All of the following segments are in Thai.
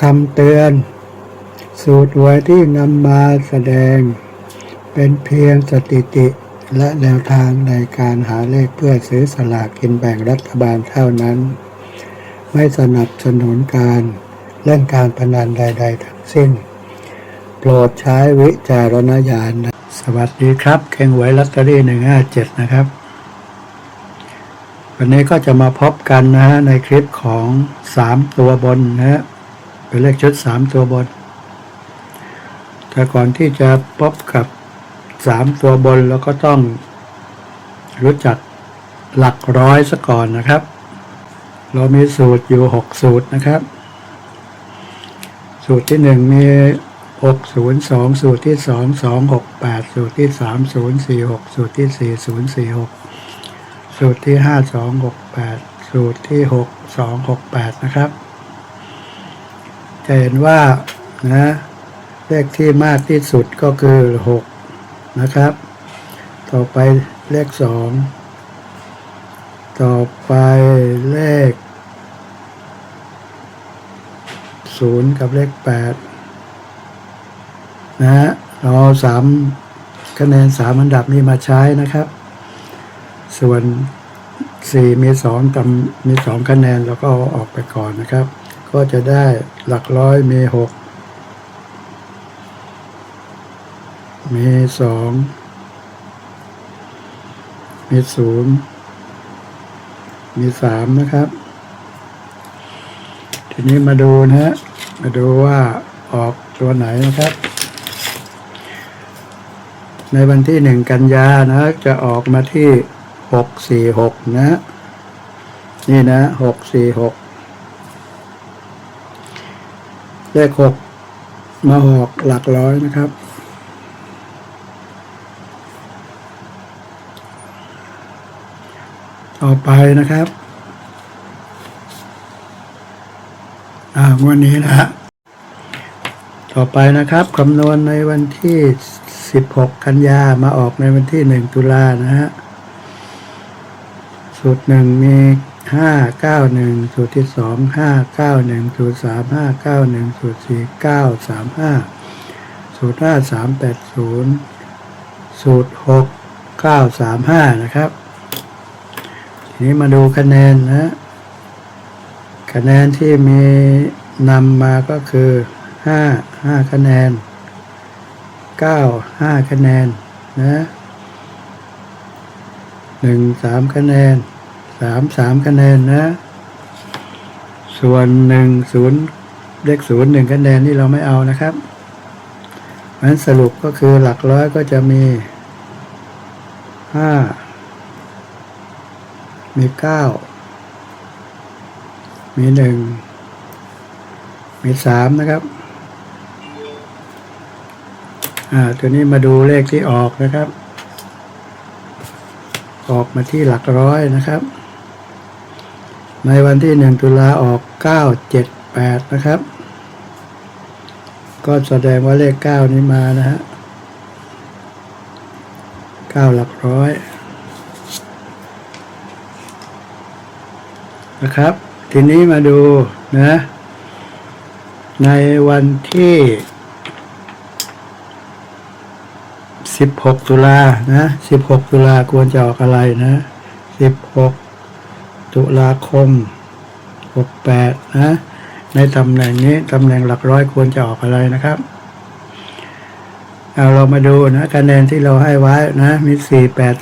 คำเตือน สูตรหวยที่นำมาแสดง เป็นเพียงสถิติและแนวทางในการหาเลขเพื่อซื้อสลากกินแบ่งรัฐบาลเท่านั้น ไม่สนับสนุนการเล่นการพนันใด ๆ ทั้งสิ้น โปรดใช้วิจารณญาณนะสวัสดีครับเข่งหวยลอตเตอรี่157นะครับ วันนี้ก็จะมาพบกันนะฮะในคลิปของ3ตัวบนนะฮะ เป็นเลขชุด3ตัวบน แต่ก่อนที่จะพบกับ3ตัวบนเราก็ต้องรู้จักหลักร้อยซะก่อนนะครับ เรามีสูตรอยู่6สูตรนะครับ สูตรที่1มี602สูตรที่2 268สูตรที่3 046สูตรที่4 046สูตรที่5268สูตรที่6268นะครับ จะเห็นว่านะเลขที่มากที่สุดก็คือ 6 นะครับ ต่อไปเลข 2 ต่อไปเลข 0 กับเลข 8 นะฮะเราสามคะแนนสามอันดับนี้มาใช้นะครับ ส่วน 4 มี2กับมี 2 คะแนนแล้วก็ออกไปก่อนนะครับ ก็จะได้หลักร้อยมี6มี2มี0มี3นะครับ ทีนี้มาดูนะฮะ มาดูว่าออกตัวไหนนะครับ ในวันที่1กันยานะ จะออกมาที่646นะ นี่นะ646 เลข6มาออกหลักร้อยนะครับ ต่อไปนะครับ อ่างวันนี้นะฮะต่อไปนะครับคำนวณในวันที่ 16 กันยามาออกในวันที่ 1 ตุลานะฮะสูตรหนึ่งมี ห้าเก้าหนึ่งสูตรที่สองห้าเก้าหนึ่งสูตรสามห้าเก้าหนึ่งสูตรสี่เก้าสามห้าสูตรห้าสามแปดศูนย์สูตรหกเก้าสามห้านะครับ ทีนี้มาดูคะแนนนะคะแนนที่มีนำมาก็คือห้าห้าคะแนนเก้าห้าคะแนนนะหนึ่งสามคะแนน สามสามคะแนนนะ ส่วนหนึ่งศูนย์เลขศูนย์หนึ่งคะแนนนี่เราไม่เอานะครับมันสรุปก็คือหลักร้อยก็จะมีห้ามีเก้ามีหนึ่งมีสามนะครับอ่าตัวนี้มาดูเลขที่ออกนะครับ ออกมาที่หลักร้อยนะครับ ในวันที่หนึ่งตุลาออกเก้าเจ็ดแปดนะครับ ก็แสดงว่าเลขเก้านี้มานะฮะเก้าหลักร้อยนะครับ ทีนี้มาดูนะ ในวันที่ 16 ตุลานะ 16 ตุลาควรจะออกอะไรนะ 16 ตุลาคม 68 นะ ในตำแหน่งนี้ ตำแหน่งหลักร้อยควรจะออกอะไรนะครับเอาเรามาดูนะคะแนนที่เราให้ไว้นะ มี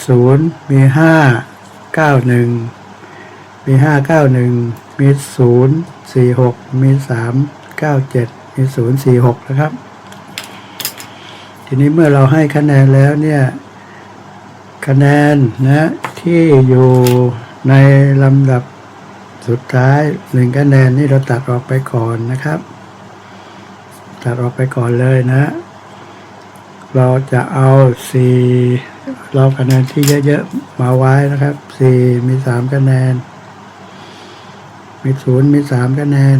480 มี 591 มีห้าเก้าหนึ่งมีศูนย์สี่หกมีสามเก้าเจ็ดมีศูนย์สี่หกนะครับ ทีนี้เมื่อเราให้คะแนนแล้วเนี่ย คะแนนนะที่อยู่ ในลำดับสุดท้ายหนึ่งคะแนนนี่เราตัดออกไปก่อนนะครับ ตัดออกไปก่อนเลยนะ เราจะเอาสี่เราคะแนนที่เยอะๆมาไว้นะครับสี่มีสามคะแนน มีศูนย์มีสามคะแนน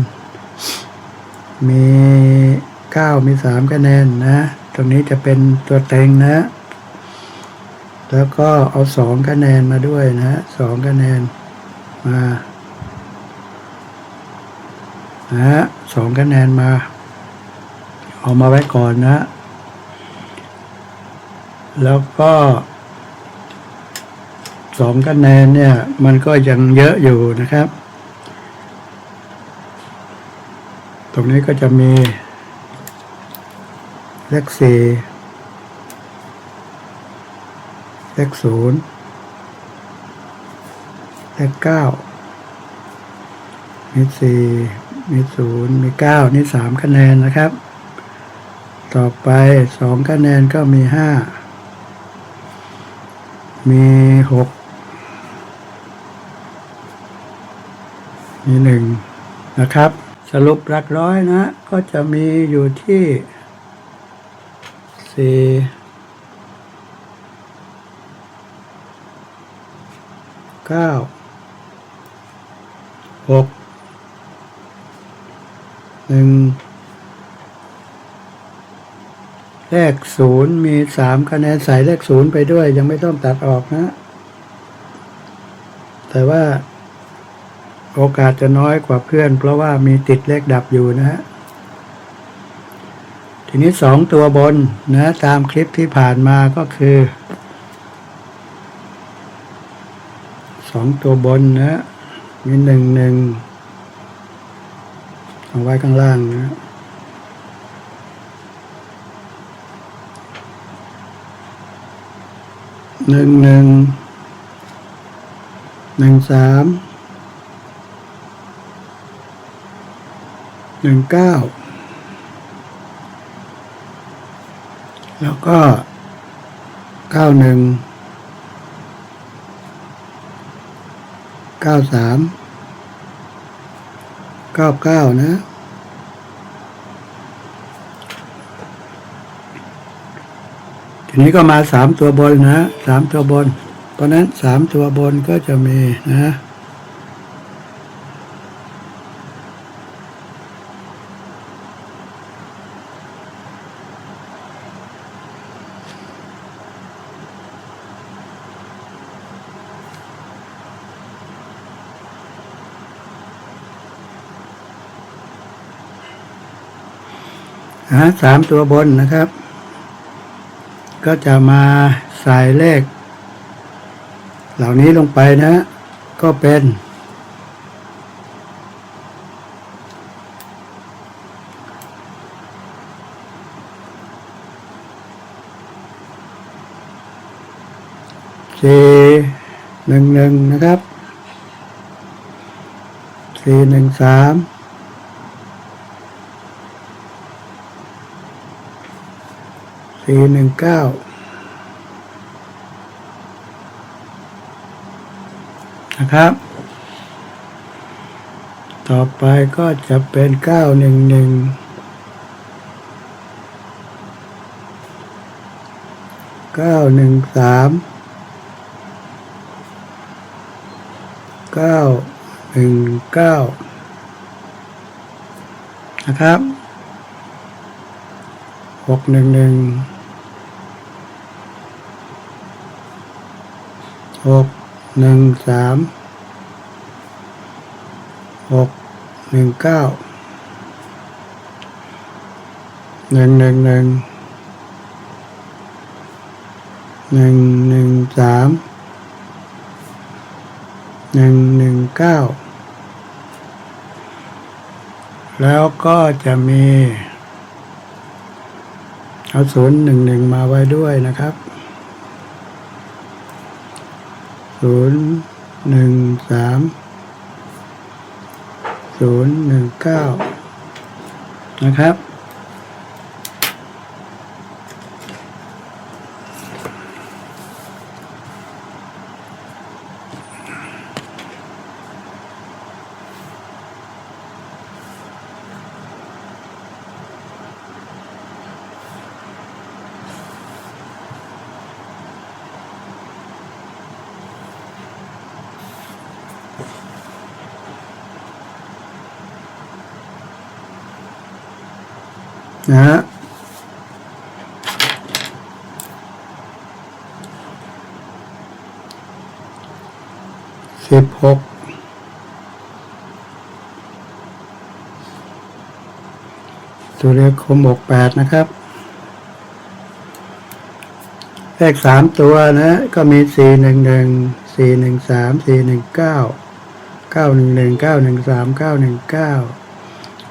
มีเก้ามีสามคะแนนนะ ตรงนี้จะเป็นตัวเต็งนะ แล้วก็เอาสองคะแนนมาด้วยนะสองคะแนนมานะฮะสองคะแนนมา เอามาไว้ก่อนนะ แล้วก็สองคะแนนเนี่ย มันก็ยังเยอะอยู่นะครับ ตรงนี้ก็จะมีเลขสี่ เลขศูนย์เลขเก้ามีสี่มีศูนย์มีเก้านี่สามคะแนนนะครับ ต่อไปสองคะแนนก็มีห้ามีหกมีหนึ่งนะครับ สรุปหลักร้อยนะ ก็จะมีอยู่ที่สี่ เก้าหกหนึ่งเลขศูนย์มีสามคะแนนใส่เลขศูนย์ไปด้วย ยังไม่ต้องตัดออกนะ แต่ว่าโอกาสจะน้อยกว่าเพื่อน เพราะว่ามีติดเลขดับอยู่นะฮะทีนี้สองตัวบนนะตามคลิปที่ผ่านมาก็คือ สองตัวบนนะมีหนึ่งหนึ่งเอาไว้ข้างล่างนะหนึ่งหนึ่งหนึ่งสามหนึ่งเก้าแล้วก็เก้าหนึ่ง เก้าสามเก้าเก้านะทีนี้ก็มาสามตัวบนนะสามตัวบน เพราะนั้นสามตัวบนก็จะมีนะ ฮะสามตัวบนนะครับ ก็จะมาใส่เลข เหล่านี้ลงไปนะ ก็เป็นสี่หนึ่งหนึ่งนะครับสี่หนึ่งสาม สี่หนึ่งเก้านะครับ ต่อไปก็จะเป็นเก้าหนึ่งหนึ่งเก้าหนึ่งสามเก้าหนึ่งเก้านะครับหกหนึ่งหนึ่ง หกหนึ่งสามหกหนึ่งเก้าหนึ่งหนึ่งหนึ่งหนึ่งหนึ่งสามหนึ่งหนึ่งเก้าแล้วก็จะมี เอาศูนย์หนึ่งหนึ่งมาไว้ด้วยนะครับ ศูนย์หนึ่งสามศูนย์หนึ่งเก้านะครับ นะฮะสิบหกสุริยคมหกแปดนะครับ เลขสามตัวนะก็มีสี่หนึ่งหนึ่งสี่หนึ่งสามสี่หนึ่งเก้าเก้าหนึ่งหนึ่งเก้าหนึ่งสามเก้าหนึ่งเก้า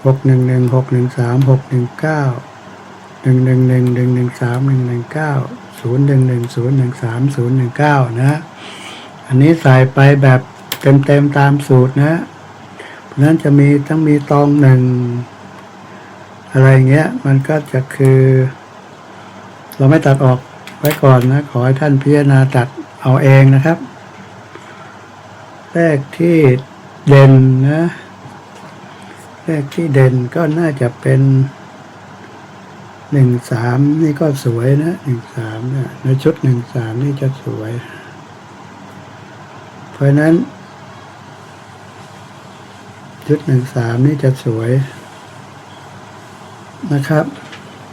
หกหนึ่งหนึ่งหกหนึ่งสามหกหนึ่งเก้าหนึ่งหนึ่งหนึ่งหนึ่งหนึ่งสามหนึ่งหนึ่งเก้าศูนย์หนึ่งหนึ่งศูนย์หนึ่งสามศูนย์หนึ่งเก้านะ อันนี้ใส่ไปแบบเต็มเต็มตามสูตรนะ เพราะนั้นจะมีต้องมีตองหนึ่งอะไรเงี้ย มันก็จะคือ เราไม่ตัดออกไว้ก่อนนะ ขอให้ท่านพิจารณาตัดเอาเองนะครับเลขที่เด่นนะ เลขที่เด่นก็น่าจะเป็นหนึ่งสามนี่ก็สวยนะหนึ่งสามเนี่ยในชุดหนึ่งสามนี่จะสวย เพราะนั้น ชุดหนึ่งสามนี่จะสวยนะครับ